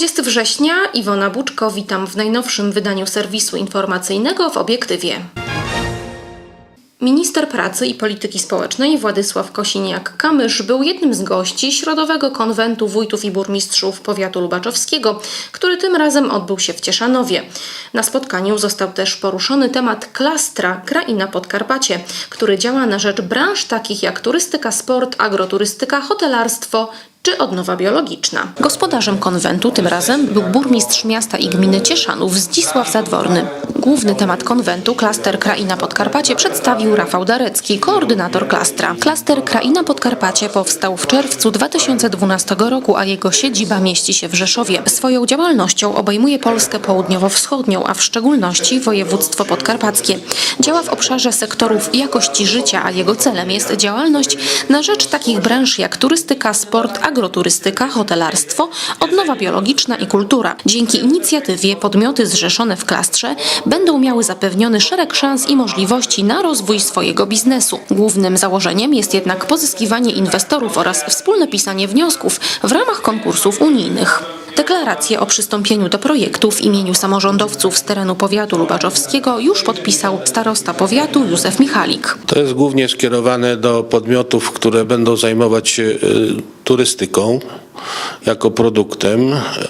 20 września, Iwona Buczko, witam w najnowszym wydaniu serwisu informacyjnego w obiektywie. Minister Pracy i Polityki Społecznej Władysław Kosiniak-Kamysz był jednym z gości Środowego Konwentu Wójtów i Burmistrzów Powiatu Lubaczowskiego, który tym razem odbył się w Cieszanowie. Na spotkaniu został też poruszony temat klastra Kraina Podkarpacie, który działa na rzecz branż takich jak turystyka, sport, agroturystyka, hotelarstwo czy odnowa biologiczna. Gospodarzem konwentu tym razem był burmistrz miasta i gminy Cieszanów Zdzisław Zadworny. Główny temat konwentu, klaster Kraina Podkarpacie, przedstawił Rafał Darecki, koordynator klastra. Klaster Kraina Podkarpacie powstał w czerwcu 2012 roku, a jego siedziba mieści się w Rzeszowie. Swoją działalnością obejmuje Polskę południowo-wschodnią, a w szczególności województwo podkarpackie. Działa w obszarze sektorów jakości życia, a jego celem jest działalność na rzecz takich branż jak turystyka, sport, agroturystyka, hotelarstwo, odnowa biologiczna i kultura. Dzięki inicjatywie podmioty zrzeszone w klastrze będą miały zapewniony szereg szans i możliwości na rozwój swojego biznesu. Głównym założeniem jest jednak pozyskiwanie inwestorów oraz wspólne pisanie wniosków w ramach konkursów unijnych. Deklarację o przystąpieniu do projektu w imieniu samorządowców z terenu powiatu lubaczowskiego już podpisał starosta powiatu Józef Michalik. To jest głównie skierowane do podmiotów, które będą zajmować się y, turystyką jako produktem,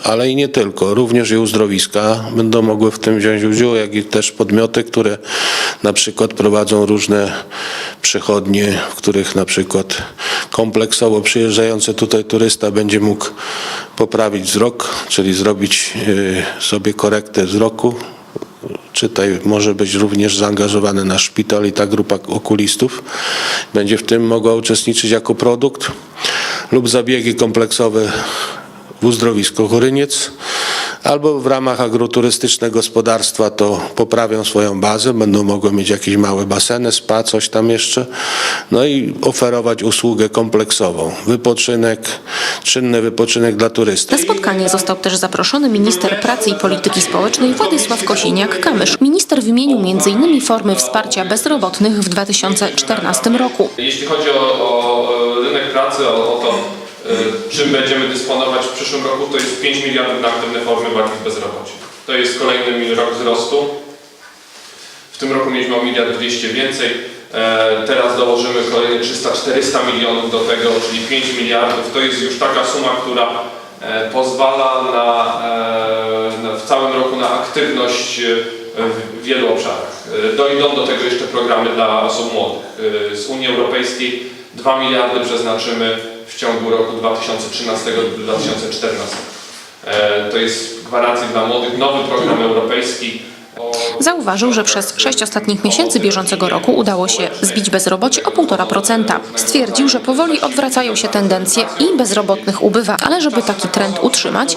ale i nie tylko. Również i uzdrowiska będą mogły w tym wziąć udział, jak i też podmioty, które na przykład prowadzą różne przychodnie, w których na przykład kompleksowo przyjeżdżający tutaj turysta będzie mógł poprawić wzrok, czyli zrobić y, sobie korektę wzroku, czy tutaj może być również zaangażowany nasz szpital i ta grupa okulistów? Będzie w tym mogła uczestniczyć jako produkt lub zabiegi kompleksowe w uzdrowisku Choryniec albo w ramach agroturystycznego gospodarstwa to poprawią swoją bazę, będą mogły mieć jakieś małe baseny, spa, coś tam jeszcze, no i oferować usługę kompleksową, wypoczynek, czynny wypoczynek dla turystów. Na spotkanie został też zaproszony minister pracy i polityki społecznej Władysław Kosiniak-Kamysz. Minister wymienił m.in. formy wsparcia bezrobotnych w 2014 roku. Jeśli chodzi o, o rynek pracy, o, o to, czym będziemy dysponować w przyszłym roku, to jest 5 miliardów na aktywne formy walki z bezrobociem. To jest kolejny rok wzrostu. W tym roku mieliśmy o miliard 200 więcej. E, Teraz dołożymy kolejne 300-400 milionów do tego, czyli 5 miliardów. To jest już taka suma, która e, pozwala na, e, na, w całym roku na aktywność e, w wielu obszarach. E, Dojdą do tego jeszcze programy dla osób młodych. E, Z Unii Europejskiej 2 miliardy przeznaczymy w ciągu roku 2013-2014. E, To jest gwarancja dla młodych, nowy program europejski. Zauważył, że przez sześć ostatnich miesięcy bieżącego roku udało się zbić bezrobocie o 1,5%. Stwierdził, że powoli odwracają się tendencje i bezrobotnych ubywa, ale żeby taki trend utrzymać,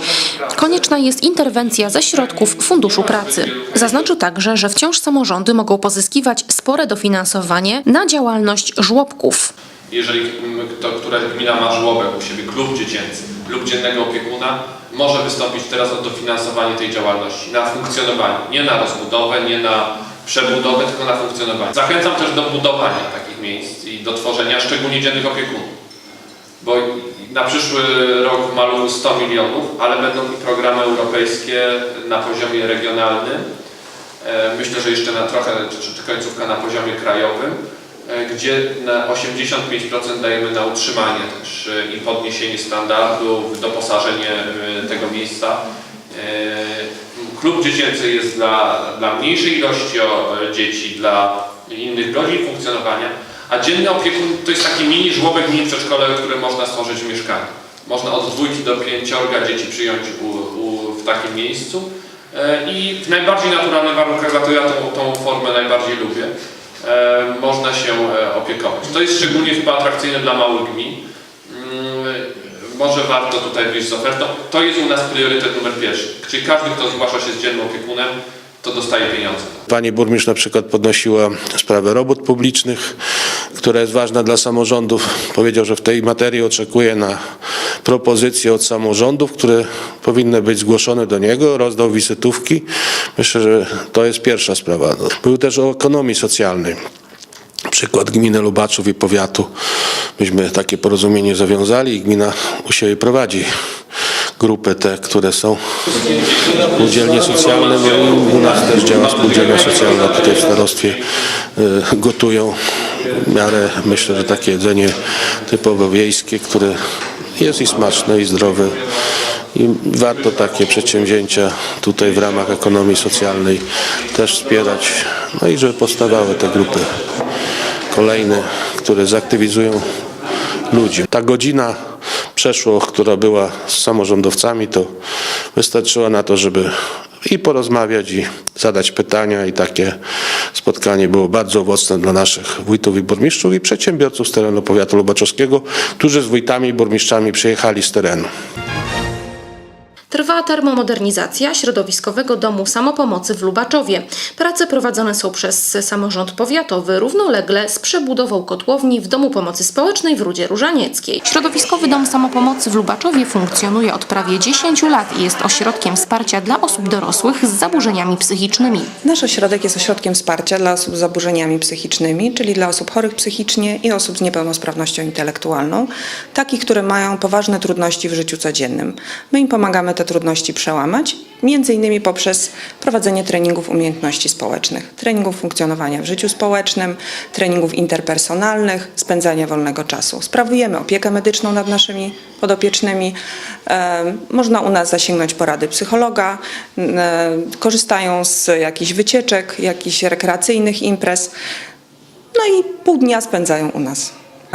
konieczna jest interwencja ze środków Funduszu Pracy. Zaznaczył także, że wciąż samorządy mogą pozyskiwać spore dofinansowanie na działalność żłobków. jeżeli kto, która gmina ma żłobek u siebie, klub dziecięcy lub dziennego opiekuna, może wystąpić teraz o dofinansowanie tej działalności na funkcjonowanie. Nie na rozbudowę, nie na przebudowę, tylko na funkcjonowanie. Zachęcam też do budowania takich miejsc i do tworzenia szczególnie dziennych opiekunów. Bo na przyszły rok malują 100 milionów, ale będą i programy europejskie na poziomie regionalnym. E, Myślę, że jeszcze na trochę, czy, czy końcówka na poziomie krajowym, gdzie na 85% dajemy na utrzymanie też e, i podniesienie standardów, doposażenie e, tego miejsca. E, Klub dziecięcy jest dla, dla mniejszej ilości e, dzieci, dla innych godzin funkcjonowania, a dzienny opiekun to jest taki mini żłobek, mini przedszkole, które można stworzyć w mieszkaniu. Można od dwójki do pięciorga dzieci przyjąć u, u, w takim miejscu e, i w najbardziej naturalnych warunkach, dlatego ja tą, tą formę najbardziej lubię, e, można się e, opiekować. To jest szczególnie atrakcyjne dla małych gmin. Mm, Może warto tutaj wyjść z ofertą. To jest u nas priorytet numer pierwszy. Czyli każdy, kto zgłasza się z dziennym opiekunem, to dostaje pieniądze. Pani burmistrz na przykład podnosiła sprawę robót publicznych, która jest ważna dla samorządów. Powiedział, że w tej materii oczekuje na propozycje od samorządów, które powinny być zgłoszone do niego. Rozdał wizytówki. Myślę, że to jest pierwsza sprawa. Był też o ekonomii socjalnej. Przykład gminy Lubaczów i powiatu. Myśmy takie porozumienie zawiązali i gmina u siebie prowadzi grupy te, które są spółdzielnie socjalne. No i u nas też działa spółdzielnia socjalna tutaj w starostwie. y, Gotują w miarę, myślę, że takie jedzenie typowo wiejskie, które jest i smaczne i zdrowe. I warto takie przedsięwzięcia tutaj w ramach ekonomii socjalnej też wspierać. No i żeby powstawały te grupy kolejne, które zaktywizują ludzi. Ta godzina przeszło, która była z samorządowcami, to wystarczyła na to, żeby i porozmawiać, i zadać pytania, i takie spotkanie było bardzo owocne dla naszych wójtów i burmistrzów i przedsiębiorców z terenu powiatu lubaczowskiego, którzy z wójtami i burmistrzami przyjechali z terenu. Trwa termomodernizacja środowiskowego domu samopomocy w Lubaczowie. Prace prowadzone są przez samorząd powiatowy równolegle z przebudową kotłowni w Domu Pomocy Społecznej w Rudzie Różanieckiej. Środowiskowy dom samopomocy w Lubaczowie funkcjonuje od prawie 10 lat i jest ośrodkiem wsparcia dla osób dorosłych z zaburzeniami psychicznymi. Nasz ośrodek jest ośrodkiem wsparcia dla osób z zaburzeniami psychicznymi, czyli dla osób chorych psychicznie i osób z niepełnosprawnością intelektualną, takich, które mają poważne trudności w życiu codziennym. My im pomagamy te trudności przełamać, między innymi poprzez prowadzenie treningów umiejętności społecznych, treningów funkcjonowania w życiu społecznym, treningów interpersonalnych, spędzania wolnego czasu. Sprawujemy opiekę medyczną nad naszymi podopiecznymi. E, Można u nas zasięgnąć porady psychologa, e, korzystają z jakichś wycieczek, jakichś rekreacyjnych imprez. No i pół dnia spędzają u nas.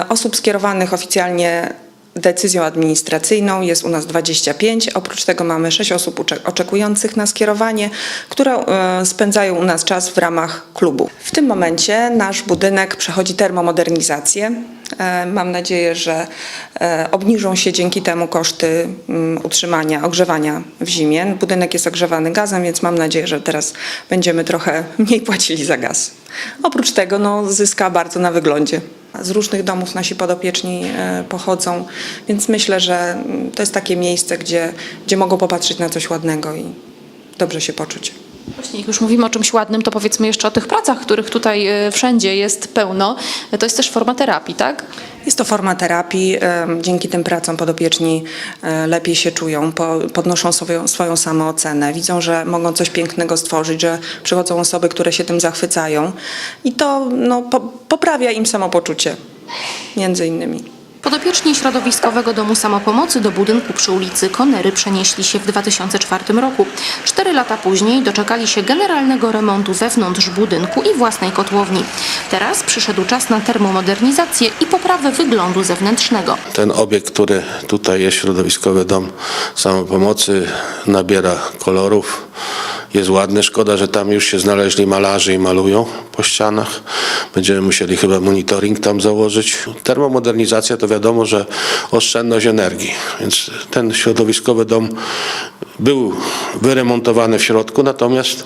Osób skierowanych oficjalnie decyzją administracyjną jest u nas 25. Oprócz tego mamy 6 osób oczekujących na skierowanie, które e, spędzają u nas czas w ramach klubu. W tym momencie nasz budynek przechodzi termomodernizację. E, Mam nadzieję, że e, obniżą się dzięki temu koszty mm, utrzymania, ogrzewania w zimie. Budynek jest ogrzewany gazem, więc mam nadzieję, że teraz będziemy trochę mniej płacili za gaz. Oprócz tego no, zyska bardzo na wyglądzie. Z różnych domów nasi podopieczni e, pochodzą, więc myślę, że mm, to jest takie miejsce, gdzie, gdzie mogą popatrzeć na coś ładnego i dobrze się poczuć. Właśnie, jak już mówimy o czymś ładnym, to powiedzmy jeszcze o tych pracach, których tutaj e, wszędzie jest pełno. To jest też forma terapii, tak? Jest to forma terapii. Dzięki tym pracom podopieczni e, lepiej się czują, po- podnoszą swoją, swoją samoocenę, widzą, że mogą coś pięknego stworzyć, że przychodzą osoby, które się tym zachwycają i to no, po, poprawia im samopoczucie, między innymi. Podopieczni Środowiskowego Domu Samopomocy do budynku przy ulicy Konery przenieśli się w 2004 roku. Cztery lata później doczekali się generalnego remontu wewnątrz budynku i własnej kotłowni. Teraz przyszedł czas na termomodernizację i poprawę wyglądu zewnętrznego. Ten obiekt, który tutaj jest, środowiskowy dom samopomocy, nabiera kolorów. Jest ładny. Szkoda, że tam już się znaleźli malarze i malują po ścianach. Będziemy musieli chyba monitoring tam założyć. Termomodernizacja to wiadomo, że oszczędność energii. Więc ten środowiskowy dom był wyremontowany w środku, natomiast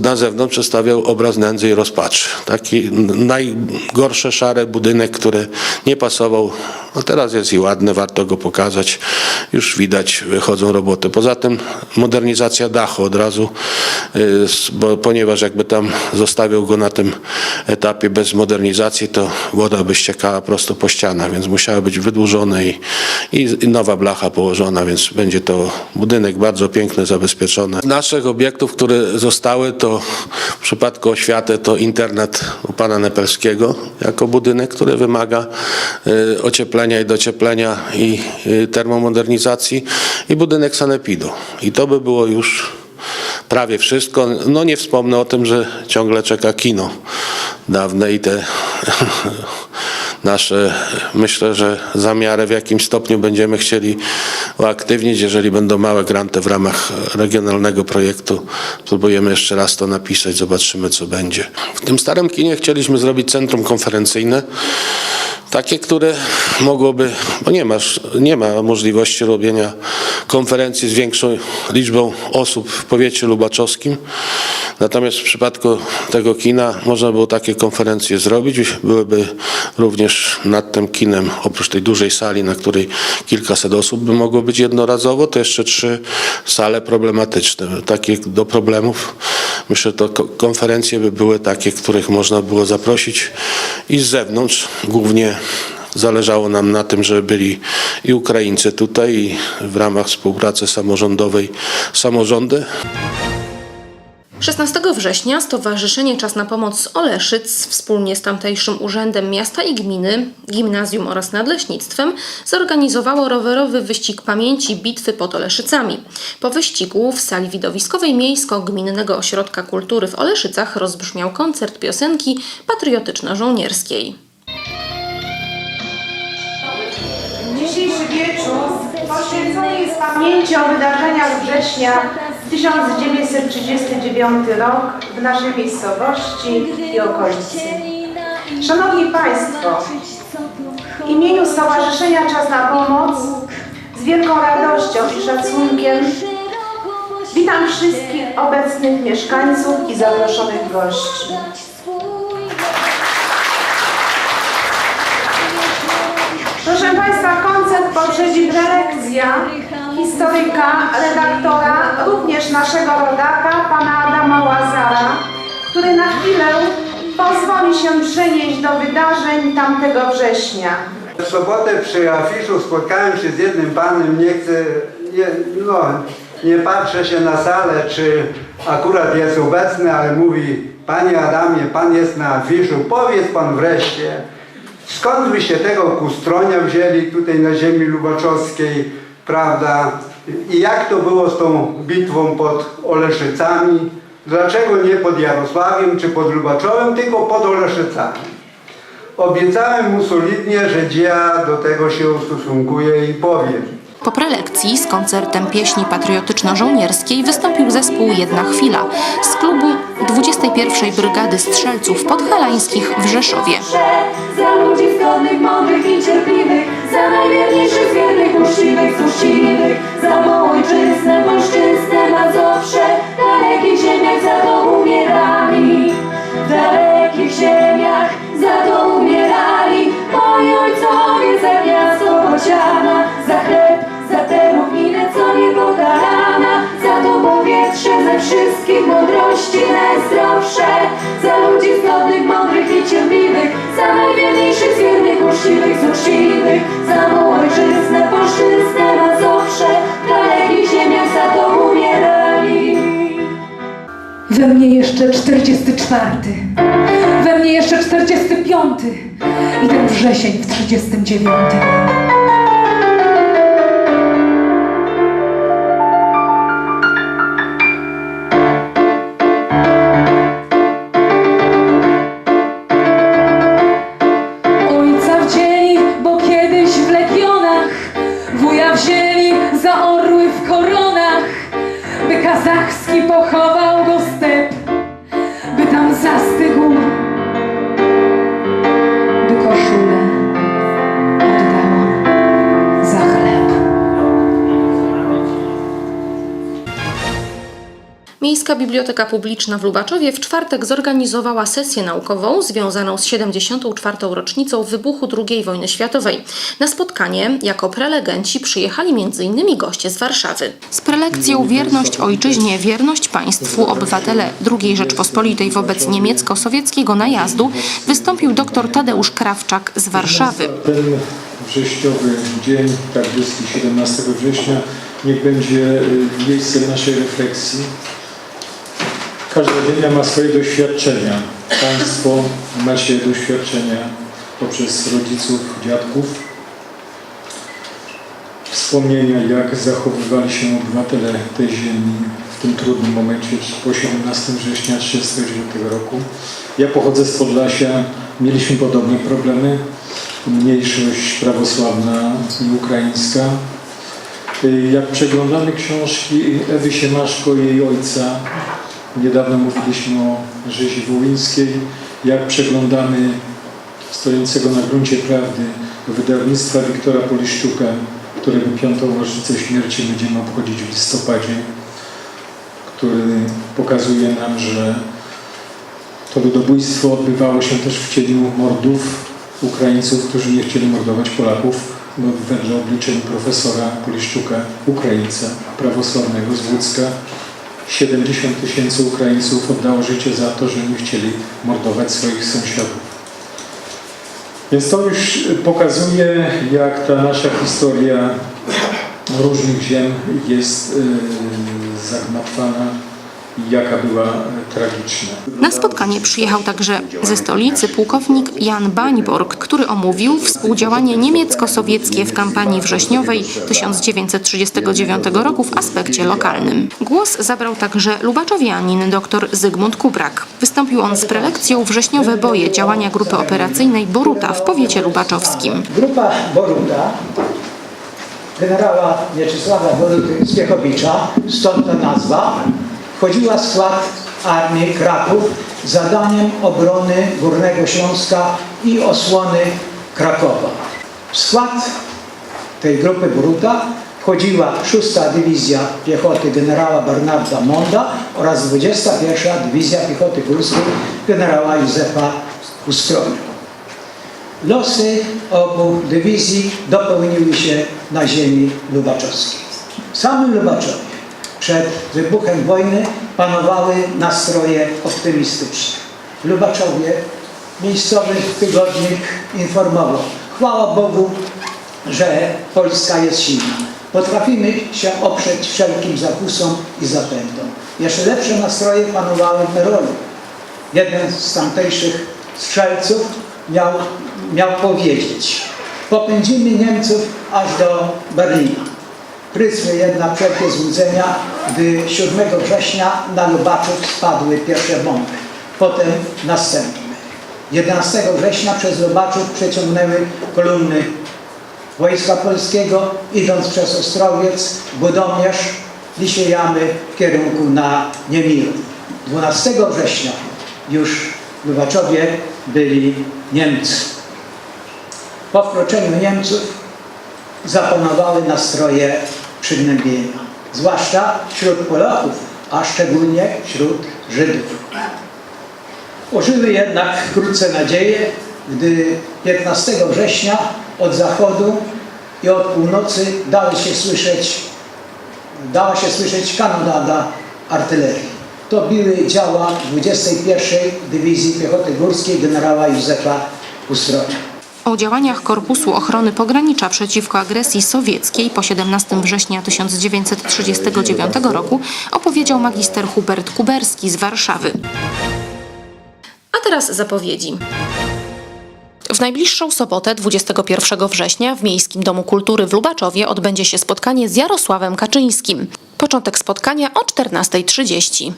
na zewnątrz przedstawiał obraz nędzy i rozpaczy. Taki najgorszy szary budynek, który nie pasował. No teraz jest i ładny, warto go pokazać. Już widać, wychodzą roboty. Poza tym modernizacja dachu od razu, y, bo ponieważ jakby tam zostawiał go na tym etapie bez modernizacji, to woda by ściekała prosto po ścianach, więc musiała być wydłużone i, i, i nowa blacha położona, więc będzie to budynek bardzo piękny, zabezpieczony. Z naszych obiektów, które zostały, to w przypadku oświaty to internat u pana Nepelskiego jako budynek, który wymaga y, ocieplenia i docieplenia i y, termomodernizacji i budynek sanepidu. I to by było już prawie wszystko. No nie wspomnę o tym, że ciągle czeka kino dawne i te nasze, myślę, że zamiary w jakim stopniu będziemy chcieli uaktywnić, jeżeli będą małe granty w ramach regionalnego projektu. Spróbujemy jeszcze raz to napisać, zobaczymy co będzie. W tym starym kinie chcieliśmy zrobić centrum konferencyjne, takie, które mogłoby, bo nie ma, nie ma możliwości robienia konferencji z większą liczbą osób w powiecie lubaczowskim. Natomiast w przypadku tego kina można było takie konferencje zrobić. Byłyby również nad tym kinem, oprócz tej dużej sali, na której kilkaset osób by mogło być jednorazowo, to jeszcze trzy sale problematyczne, takie do problemów. Myślę, to ko- konferencje by były takie, których można było zaprosić i z zewnątrz, głównie zależało nam na tym, żeby byli i Ukraińcy tutaj i w ramach współpracy samorządowej samorządy. 16 września Stowarzyszenie Czas na Pomoc z Oleszyc wspólnie z tamtejszym Urzędem Miasta i Gminy, Gimnazjum oraz Nadleśnictwem zorganizowało rowerowy wyścig pamięci bitwy pod Oleszycami. Po wyścigu w sali widowiskowej Miejsko-Gminnego Ośrodka Kultury w Oleszycach rozbrzmiał koncert piosenki patriotyczno-żołnierskiej. Dzisiejszy wieczór poświęcony jest pamięci o wydarzeniach września 1939 rok w naszej miejscowości i okolicy. Szanowni Państwo, w imieniu Stowarzyszenia Czas na Pomoc z wielką radością i szacunkiem witam wszystkich obecnych mieszkańców i zaproszonych gości. Proszę Państwa, koncert poprzedzi prelekcja historyka, redaktora, również naszego rodaka, pana Adama Łazara, który na chwilę pozwoli się przenieść do wydarzeń tamtego września. W sobotę przy afiszu spotkałem się z jednym panem, nie chcę, nie, no, nie patrzę się na salę, czy akurat jest obecny, ale mówi, panie Adamie, pan jest na afiszu, powiedz pan wreszcie, skąd wy się tego kustronia wzięli tutaj na ziemi lubaczowskiej, prawda, i jak to było z tą bitwą pod Oleszycami, dlaczego nie pod Jarosławiem czy pod Lubaczowem, tylko pod Oleszycami. Obiecałem mu solidnie, że ja do tego się ustosunkuję i powiem. Po prelekcji z koncertem pieśni patriotyczno-żołnierskiej wystąpił zespół Jedna Chwila z klubu 21 Brygady Strzelców Podhalańskich w Rzeszowie. Za ludzi zgodnych, mądrych i cierpliwych Za najwierniejszych wiernych, uczciwych, Za mą ojczyznę, za to umierali wszystkich mądrości najzdrowsze Za ludzi zgodnych, mądrych i cierpliwych Za najwierniejszych wiernych, uczciwych, z uczciwych Za mą ojczyznę, polszczyznę, Mazowsze dalekich ziemiach za to umierali We mnie jeszcze 44. We mnie jeszcze 45. I ten wrzesień w 39. Biblioteka Publiczna w Lubaczowie w czwartek zorganizowała sesję naukową związaną z 74. rocznicą wybuchu II wojny światowej. Na spotkanie jako prelegenci przyjechali m.in. goście z Warszawy. Z prelekcją Wierność Ojczyźnie, Wierność Państwu, obywatele II Rzeczpospolitej wobec niemiecko-sowieckiego najazdu wystąpił dr Tadeusz Krawczak z Warszawy. Ten wrześniowy dzień, tak bliski 17 września, niech będzie y, miejscem naszej refleksji. Każda ziemia ma swoje doświadczenia. Państwo macie doświadczenia poprzez rodziców, dziadków. Wspomnienia, jak zachowywali się obywatele tej ziemi w tym trudnym momencie po 17 września 1939 roku. Ja pochodzę z Podlasia, mieliśmy podobne problemy. Mniejszość prawosławna i ukraińska. Y, Jak przeglądamy książki Ewy Siemaszko i jej ojca, niedawno mówiliśmy o rzezi wołyńskiej, jak przeglądamy stojącego na gruncie prawdy wydawnictwa Wiktora Poliszczuka, którego piątą rocznicę śmierci będziemy obchodzić w listopadzie, który pokazuje nam, że to ludobójstwo odbywało się też w cieniu mordów Ukraińców, którzy nie chcieli mordować Polaków, wedle obliczeń profesora Poliszczuka, Ukraińca prawosławnego z Łódzka. 70 tysięcy Ukraińców oddało życie za to, że nie chcieli mordować swoich sąsiadów. Więc to już pokazuje, jak ta nasza historia różnych ziem jest e, zagmatwana jaka była e, tragiczna. Na spotkanie przyjechał także ze stolicy pułkownik Jan Bańborg, który omówił współdziałanie niemiecko-sowieckie w kampanii wrześniowej 1939 roku w aspekcie lokalnym. Głos zabrał także lubaczowianin dr Zygmunt Kubrak. Wystąpił on z prelekcją Wrześniowe boje działania grupy operacyjnej Boruta w powiecie lubaczowskim. Grupa Boruta generała Mieczysława Boruty z Piechowicza, stąd ta nazwa, wchodziła w skład Armii Kraków zadaniem obrony Górnego Śląska i osłony Krakowa. W skład tej grupy Boruta wchodziła 6 Dywizja Piechoty generała Bernarda Monda oraz 21 Dywizja Piechoty Górskiej generała Józefa Ustronia. Losy obu dywizji dopełniły się na ziemi lubaczowskiej. W samym Lubaczowie przed wybuchem wojny panowały nastroje optymistyczne. W Lubaczowie miejscowy tygodnik informował chwała Bogu, że Polska jest silna. Potrafimy się oprzeć wszelkim zakusom i zapędom. Jeszcze lepsze nastroje panowały w Merolu. Jeden z tamtejszych strzelców miał, miał powiedzieć popędzimy Niemców aż do Berlina. Prysły jednak wszelkie złudzenia, gdy 7 września na Lubaczów spadły pierwsze bomby, potem następne. 11 września przez Lubaczów przeciągnęły kolumny Wojska Polskiego, idąc przez Ostrowiec, Budomierz, Lisiejamy w kierunku na Niemilów. 12 września już Lubaczowie byli Niemcy. Po wkroczeniu Niemców zapanowały nastroje przygnębienia, zwłaszcza wśród Polaków, a szczególnie wśród Żydów. Ożyły jednak wkrótce nadzieje, gdy 15 września od zachodu i od północy dały się słyszeć, dała się słyszeć kanonada artylerii. To były działa 21 Dywizji Piechoty Górskiej generała Józefa Ustronia. O działaniach Korpusu Ochrony Pogranicza przeciwko agresji sowieckiej po 17 września 1939 roku opowiedział magister Hubert Kuberski z Warszawy. A teraz zapowiedzi. W najbliższą sobotę, 21 września, w Miejskim Domu Kultury w Lubaczowie odbędzie się spotkanie z Jarosławem Kaczyńskim. Początek spotkania o 14.30.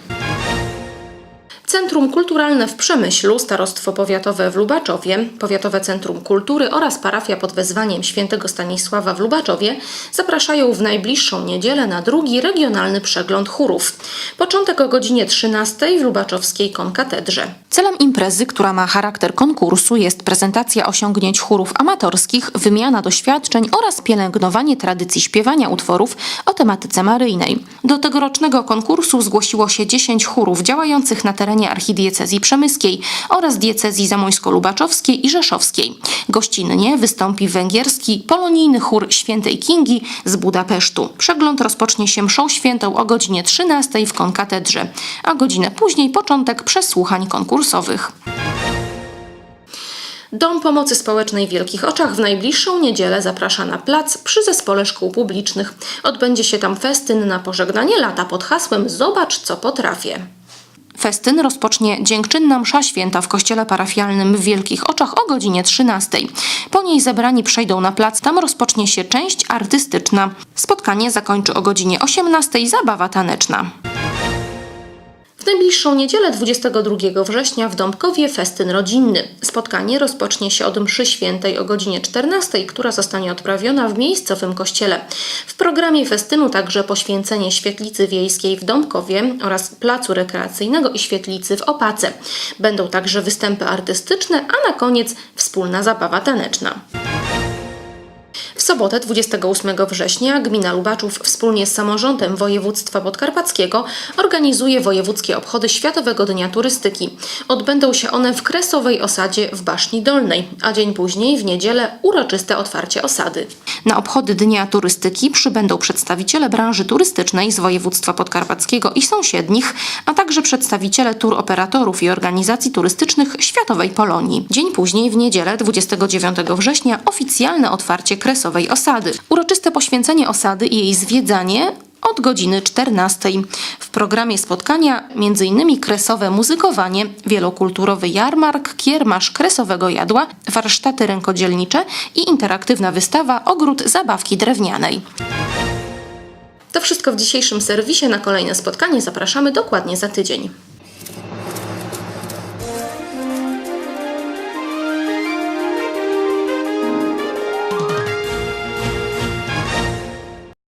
Centrum Kulturalne w Przemyślu, Starostwo Powiatowe w Lubaczowie, Powiatowe Centrum Kultury oraz parafia pod wezwaniem świętego Stanisława w Lubaczowie zapraszają w najbliższą niedzielę na drugi regionalny przegląd chórów. Początek o godzinie 13 w Lubaczowskiej Konkatedrze. Celem imprezy, która ma charakter konkursu, jest prezentacja osiągnięć chórów amatorskich, wymiana doświadczeń oraz pielęgnowanie tradycji śpiewania utworów o tematyce maryjnej. Do tegorocznego konkursu zgłosiło się 10 chórów działających na terenie archidiecezji przemyskiej oraz diecezji zamońsko-lubaczowskiej i rzeszowskiej. Gościnnie wystąpi węgierski polonijny chór świętej Kingi z Budapesztu. Przegląd rozpocznie się mszą świętą o godzinie 13 w konkatedrze, a godzinę później początek przesłuchań konkursowych. Dom Pomocy Społecznej w Wielkich Oczach w najbliższą niedzielę zaprasza na plac przy Zespole Szkół Publicznych. Odbędzie się tam festyn na pożegnanie lata pod hasłem Zobacz, co potrafię. Festyn rozpocznie dziękczynna msza święta w kościele parafialnym w Wielkich Oczach o godzinie 13. Po niej zebrani przejdą na plac, tam rozpocznie się część artystyczna. Spotkanie zakończy o godzinie 18 zabawa taneczna. W najbliższą niedzielę 22 września w Dąbkowie festyn rodzinny. Spotkanie rozpocznie się od mszy świętej o godzinie 14, która zostanie odprawiona w miejscowym kościele. W programie festynu także poświęcenie świetlicy wiejskiej w Dąbkowie oraz placu rekreacyjnego i świetlicy w Opace. Będą także występy artystyczne, a na koniec wspólna zabawa taneczna. W sobotę 28 września gmina Lubaczów wspólnie z samorządem województwa podkarpackiego organizuje wojewódzkie obchody Światowego Dnia Turystyki. Odbędą się one w Kresowej Osadzie w Baszni Dolnej, a dzień później w niedzielę uroczyste otwarcie osady. Na obchody Dnia Turystyki przybędą przedstawiciele branży turystycznej z województwa podkarpackiego i sąsiednich, a także przedstawiciele tur operatorów i organizacji turystycznych Światowej Polonii. Dzień później w niedzielę 29 września oficjalne otwarcie Kresowej Osady. Uroczyste poświęcenie osady i jej zwiedzanie od godziny 14. W programie spotkania m.in. kresowe muzykowanie, wielokulturowy jarmark, kiermasz kresowego jadła, warsztaty rękodzielnicze i interaktywna wystawa Ogród Zabawki Drewnianej. To wszystko w dzisiejszym serwisie. Na kolejne spotkanie zapraszamy dokładnie za tydzień.